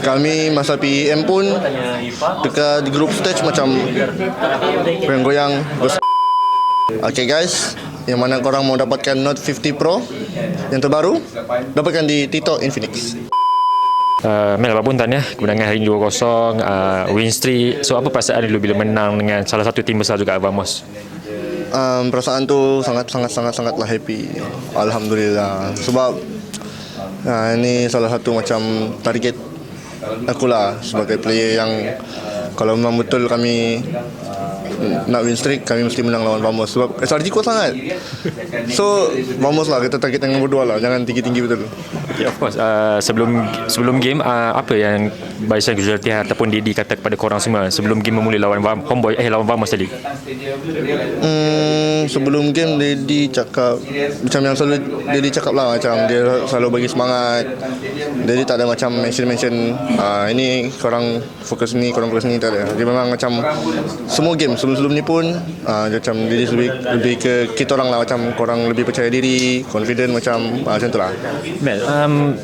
Kami masa PEM pun dekat di group stage macam goyang-goyang. Okay guys, yang mana korang mau dapatkan Note 50 Pro yang terbaru, dapatkan di Tito Infinix. Uh, Mel apa pun tan ya kemenangan hari ini 2-0 uh, win streak so apa perasaan dulu bila menang dengan salah satu tim besar juga Vamos Um, perasaan tu sangat sangat sangat sangatlah happy. Alhamdulillah. Sebab uh, ini salah satu macam target aku lah sebagai player yang kalau memang betul kami nak win streak kami mesti menang lawan Vamos sebab SRG kuat sangat. So Vamos lah kita target yang nombor dua lah jangan tinggi-tinggi betul. okay, of course uh, sebelum sebelum game uh, apa yang Baisan Guzalti ataupun Didi kata kepada korang semua sebelum game memulai lawan Vam- Homeboy eh lawan Vamos tadi Hmm, sebelum game Dedi cakap macam yang selalu Dedi cakap lah macam dia selalu bagi semangat. Dedi tak ada macam mention-mention ah, ini korang fokus ni, korang fokus ni tak ada. Dia memang macam semua game sebelum-sebelum ni pun dia macam Dedi lebih lebih ke kita orang lah macam korang lebih percaya diri, confident macam ah, macam tu lah. Mel um,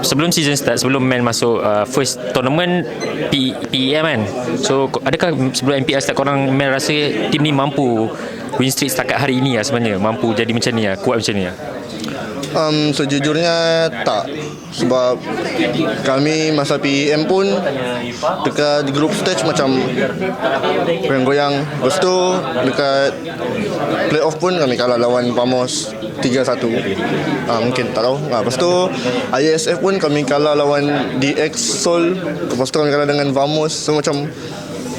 sebelum season start sebelum Mel masuk uh, first tournament P, PEM kan? So adakah sebelum MPL start korang Mel rasa tim ni mampu win streak setakat hari ini lah sebenarnya? Mampu jadi macam ni lah kuat macam ni lah Um, sejujurnya tak. Sebab kami masa PEM pun dekat group stage macam goyang-goyang. Lepas tu dekat playoff pun kami kalah lawan Pamos 3-1 ah, mungkin tak tahu. Ah, lepas tu ISF pun kami kalah lawan DX Seoul. Lepas tu kami kalah dengan Vamos. So macam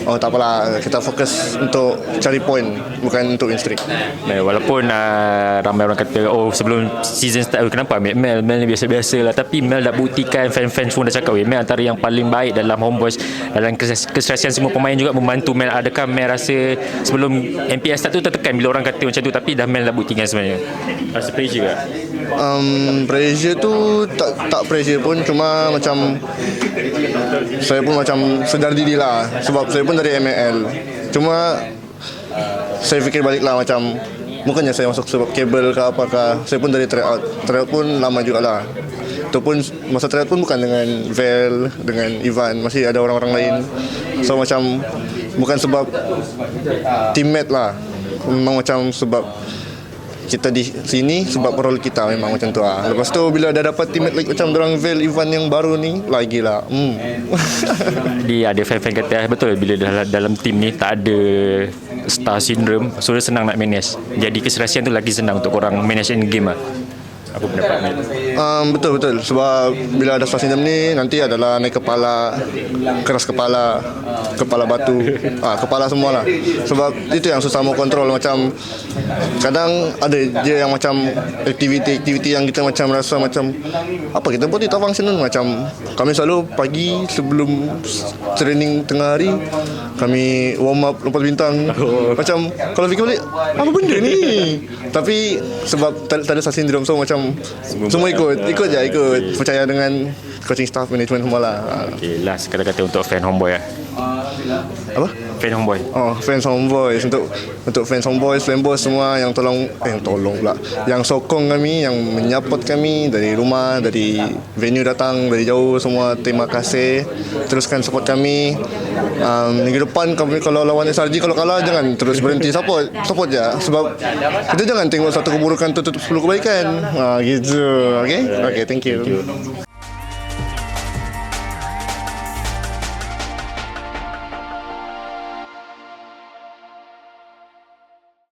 Oh tak apalah. Kita fokus untuk cari point bukan untuk win streak. Mel, walaupun uh, ramai orang kata oh sebelum season start oh, kenapa? Mel Mel, Mel ni biasa-biasa lah. Tapi Mel dah buktikan fan-fan semua dah cakap weh Mel antara yang paling baik dalam homeboys dalam kes- keserasian semua pemain juga membantu Mel. Adakah Mel rasa sebelum MPS start tu tertekan? Bila orang kata macam tu tapi dah Mel dah buktikan sebenarnya. Rasa pressure ke um, pressure tu tak tak pressure pun cuma macam saya pun macam sedar diri lah. Sebab saya pun dari ML cuma saya fikir balik lah macam bukannya saya masuk sebab kabel ke apakah saya pun dari tryout. Tryout pun lama jugalah. Itu pun masa tryout pun bukan dengan Vel dengan Ivan. Masih ada orang-orang lain. So macam bukan sebab teammate lah. Memang macam sebab kita di sini sebab role kita memang macam tu lah. Lepas tu bila dah dapat teammate like macam orang Vel Ivan yang baru ni lagi lah. Hmm. dia ada fan-fan kata "Ah, betul bila dalam, dalam tim ni tak ada star syndrome so dia senang nak manage jadi keserasian tu lagi senang untuk orang manage in game lah apa pendapat um, betul betul. Sebab bila ada star syndrome ni nanti adalah naik kepala keras kepala kepala batu. Ah kepala semua lah sebab itu yang susah mau kontrol. Macam kadang ada je yang macam aktiviti-aktiviti yang kita macam rasa macam apa kita buat itu tak functional. Macam kami selalu pagi sebelum training tengah hari kami warm up lompat bintang. Macam kalau fikir balik apa benda ni? Tapi sebab tak, ada star syndrome so macam semua ikut? Ikut je ikut. Percaya dengan coaching staff management semua lah. Okay, last kata-kata untuk fan homeboy lah. Apa Fan homeboy. Oh, fans homeboys untuk untuk fans homeboys, fanboys semua yang tolong eh yang tolong pula, yang sokong kami, yang menyapot kami dari rumah, dari venue datang dari jauh semua terima kasih. Teruskan support kami. Um, minggu depan kami kalau lawan SRG kalau kalah jangan terus berhenti support support je sebab kita jangan tengok satu keburukan tutup 10 kebaikan. Ha gitu. Okay? Okay, thank you.